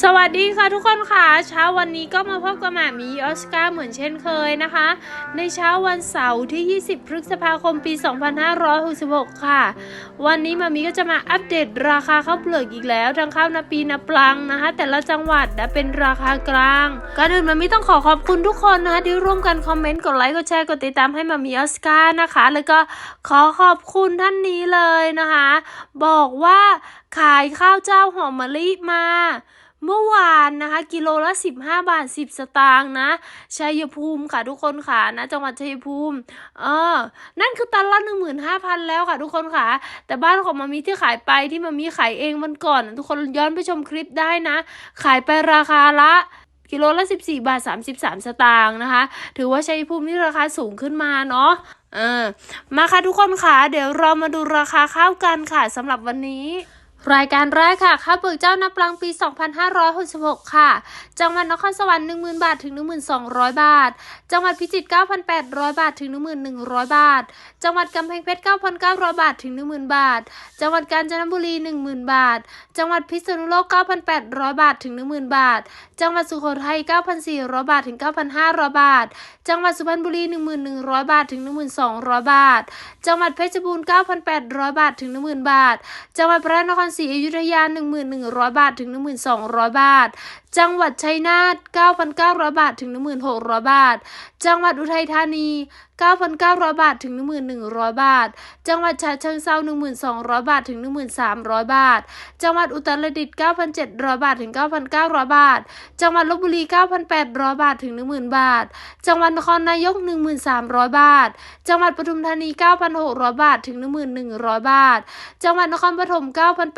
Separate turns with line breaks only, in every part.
สวัสดีค่ะทุกคนค่ะ เช้าวันนี้ก็มาพบกับหมามีออสการ์เหมือนเช่นเคยนะคะ ในเช้าวันเสาร์ที่ 20 พฤษภาคมปี 2566 ค่ะ วันนี้มามีก็จะมาอัปเดตราคาข้าวเปลือกอีกแล้ว ทั้งข้าวนาปีนาปลังนะคะ แต่ละจังหวัดนะเป็นราคากลางก่อนอื่นมามีต้องขอขอบคุณทุกคนนะคะที่ร่วมกันคอมเมนต์กดไลค์กดแชร์กดติดตามให้มามีออสการ์นะคะ แล้วก็ขอขอบคุณท่านนี้เลยนะคะ บอกว่าขายข้าวเจ้าหอมมะลิมาเมื่อวานนะคะ กิโลละ 15 บาท 10 สตางค์นะชัยภูมิค่ะทุกคนค่ะนะ จังหวัดชัยภูมิ เออ นั่นคือตันละ 15,000 แล้วค่ะทุกคนค่ะ แต่บ้านของมามีที่ขายไปที่มามีขายเองมันก่อน ทุกคนย้อนไปชมคลิปได้นะ ขายไปราคาละกิโลละ 14 บาท 33 สตางค์นะคะ ถือว่าชัยภูมินี่ราคาสูงขึ้นมาเนาะเออมาค่ะทุกคนค่ะ เดี๋ยวเรามาดูราคาข้าวกันค่ะสำหรับวันนี้ รายการแรกค่ะข้าวเปลือกเจ้านับปลังปี 2566 ค่ะ จังหวัดนครสวรรค์ 10,000 บาท ถึง 1200 บาท จังหวัดพิจิตร 9,800 บาท ถึง 1100 บาท จังหวัดกำแพงเพชร 9,900 บาท ถึง 10,000 บาท จังหวัดกาญจนบุรี 10,000 บาท จังหวัดพิษณุโลก 9,800 บาท ถึง 10,000 บาท จังหวัดสุโขทัย 9,400 บาท ถึง 9,500 บาท จังหวัดสุพรรณบุรี 1,100 บาท ถึง 1,200 บาท จังหวัดเพชรบูรณ์ 9,800 บาท ถึง 10,000 บาท จังหวัดพระนครศรีอยุธยา 1,100 บาท ถึง 1,200 บาท จังหวัดชัยนาท 9,900 บาท ถึง 1,600 บาท จังหวัดอุทัยธานี 9,900 บาท ถึง 1,100 บาท จังหวัดฉะเชิงเทรา1,200 บาท ถึง 1,300 บาท จังหวัดอุตรดิตถ์9,700 บาท ถึง 9,900 บาท จังหวัดลบบุรี 9,800 บาท ถึง 10,000 บาท จังหวัดนครนายก 1,300 บาท จังหวัดปทุมธานี 9,600 บาท ถึง 1,100 บาท จังหวัดนครปฐม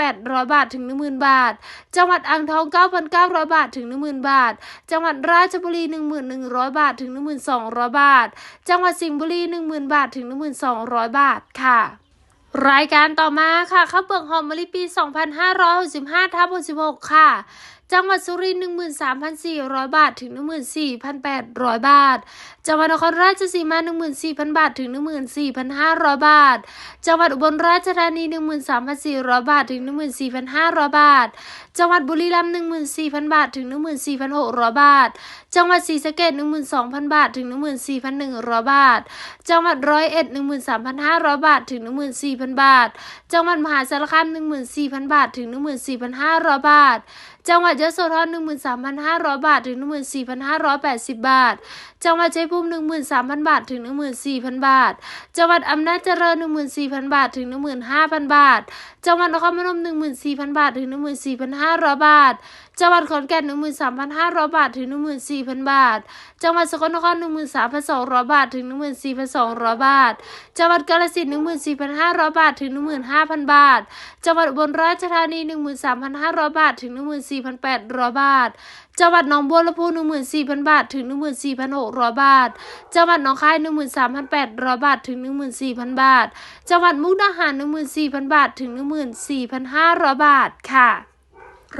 9,800 บาท ถึง 10,000 บาท จังหวัดอ่างทอง 9,900 บาททถึง 10,000 บาท จังหวัดราชบุรี 1,100 บาทถึง 1,200 บาท จังหวัดสิงห์บุรี 10,000 บาทถึง 1,200 บาทค่ะรายการต่อมาค่ะข้าวเปลือกหอมมะลิปี 2565ทับ66 ค่ะ จังหวัดสุรินทร์13,400 บาทถึง 14,800 บาท จังหวัดนครราชสีมา 14,000 บาทถึง 14,500 บาท จังหวัดอุบลราชธานี 13,400 บาทถึง 14,500 บาท จังหวัดบุรีรัมย์14,000 บาทถึง 14,600 บาท จังหวัดศรีสะเกษ12,000 บาทถึง 14,100 บาท จังหวัดร้อยเอ็ด13,500 บาทถึง 14,000 บาท จังหวัดมหาสารคาม14,000 บาทถึง 14,500 บาท จังหวัดยะโสธร13,500 บาท ถึง 14,580 บาท จังหวัดชัยภูมิ13,000 บาท ถึง 14,000 บาท จังหวัดอำนาจเจริญ14,000 บาท ถึง 15,000 บาท จังหวัดนครพนม14,000 บาท ถึง 14,500 บาท จังหวัดขอนแก่น13,500 บาท ถึง 14,000 บาท จังหวัดสกลนคร13,200 บาท ถึง 14,200 บาท จังหวัดกาฬสินธุ์14,500 บาท ถึง 15,000 บาท จังหวัดอุบลราชธานี13,500 บาท ถึง 14,000 14,800 บาท จังหวัดหนองบัวลำพู 14,000 บาท ถึง 14,600 บาท จังหวัดหนองคาย 13,800 บาท ถึง 14,000 บาท จังหวัดมุกดาหาร 14,000 บาท ถึง 14,500 บาท ค่ะ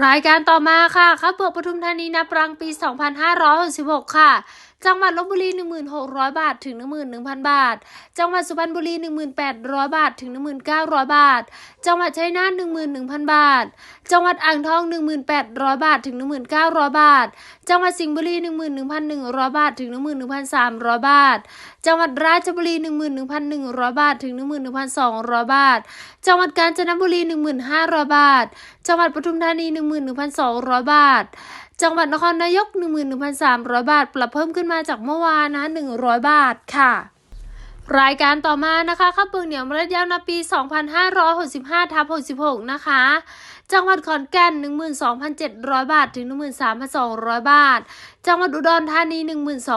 รายการต่อมาค่ะข้าวเปลือกปทุมธานีนับรังปี 2566 ค่ะจังหวัดลบบุรี 1,600 บาทถึง 11,000 บาท จังหวัดสุพรรณบุรี 1,800 บาทถึง 1,900 บาท จังหวัดชัยนาท11,000 บาท จังหวัดอ่างทอง 1,800 บาทถึง 1,900 บาท จังหวัดสิงห์บุรี 11,100 บาทถึง 11,300 บาท จังหวัดราชบุรี 11,100 บาทถึง 11,200 บาท จังหวัดกาญจนบุรี 1,500 บาท จังหวัดปทุมธานี 11,200 บาท จังหวัดนครนายก 11,300 บาท ปรับเพิ่มขึ้นมาจากเมื่อวานนะ 100 บาทค่ะรายการต่อมานะคะข้าวเปลือกเหนียวเมล็ดยาวนาปี 2565ทับ66 นะคะ จังหวัดขอนแก่น 12,700 บาท ถึง 13,200 บาท จังหวัดอุดรธานี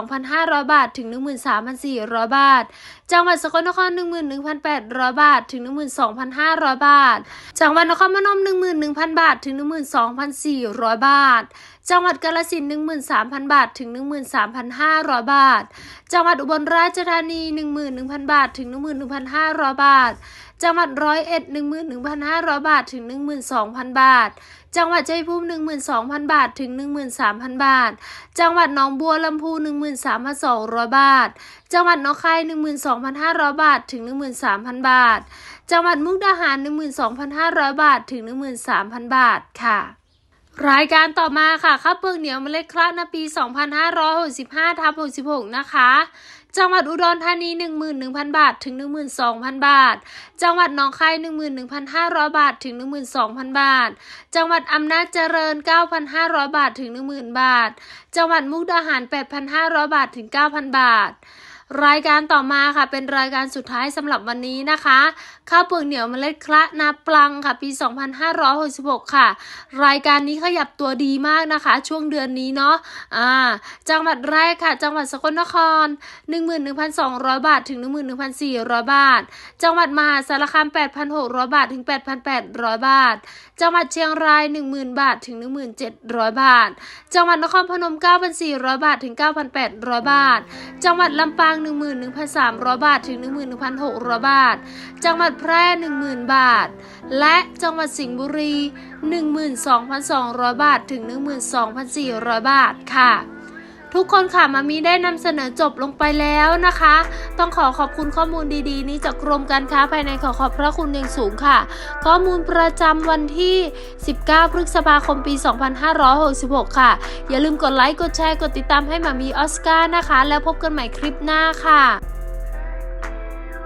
12,500 บาท ถึง 13,400 บาท จังหวัดสกลนคร 11,800 บาท ถึง 12,500 บาท จังหวัดนครพนม 11,000 บาท ถึง 12,400 บาท จังหวัดกาฬสินธุ์13,000 บาท ถึง 13,500 บาท จังหวัดอุบลราชธานี 11,000 บาท ถึง 11,500 บาท จังหวัดร้อยเอ็ดหนึ่งหมื่นหนึ่งพันห้าร้อยบาทถึงหนึ่งหมื่นสองพันบาท จังหวัดชัยภูมิหนึ่งหมื่นสองพันบาทถึงหนึ่งหมื่นสามพันบาท จังหวัดหนองบัวลำพูหนึ่งหมื่นสามพันสองร้อยบาท จังหวัดหนองคายหนึ่งหมื่นสองพันห้าร้อยบาทถึงหนึ่งหมื่นสามพันบาท จังหวัดมุกดาหารหนึ่งหมื่นสองพันห้าร้อยบาทถึงหนึ่งหมื่นสามพันบาทค่ะ รายการต่อมาค่ะข้าวเปลือกเหนียวเมล็ดคละในปี 2565ทับ66 นะคะ จังหวัดอุดรธานี 11,000 บาท ถึง 12,000 บาท จังหวัดหนองคาย 11,500 บาท ถึง 12,000 บาท จังหวัดอำนาจเจริญ 9,500 บาท ถึง 10,000 บาท จังหวัดมุกดาหาร 8,500 บาท ถึง 9,000 บาท รายการต่อมาค่ะเป็นรายการสุดท้ายสำหรับวันนี้นะคะ ข้าวเปลือกเหนียวเมล็ดคละนาปลังค่ะ ปี 2566 ค่ะ รายการนี้ขยับตัวดีมากนะคะ ช่วงเดือนนี้เนาะอ่าจังหวัดแรกค่ะ จังหวัดสกลนคร 11,200 บาทถึง 11,400 บาท จังหวัดมหาสารคาม 8,600 บาทถึง 8,800 บาท จังหวัดเชียงราย 10,000 บาทถึง 1,700 บาทจังหวัดนครพนม 9,400 บาท ถึง 9,800 บาท จังหวัดลำปางง 11,300 บาท ถึง 11,600 บาท จังหวัดแพร่ 10,000 บาท และจังหวัดสิงห์บุรี 12,200 บาท ถึง 12,400 บาทค่ะ ทุกคนค่ะมามีได้นำเสนอจบลงไปแล้วนะคะ ต้องขอขอบคุณข้อมูลดีๆ นี้จากกรมการค้าภายในขอขอบพระคุณอย่างสูงค่ะ ข้อมูลประจำวันที่ 19 พฤษภาคมปี 2566 ค่ะ อย่าลืมกดไลค์ กดแชร์ กดติดตามให้มามีออสการ์นะคะ แล้วพบกันใหม่คลิปหน้าค่ะ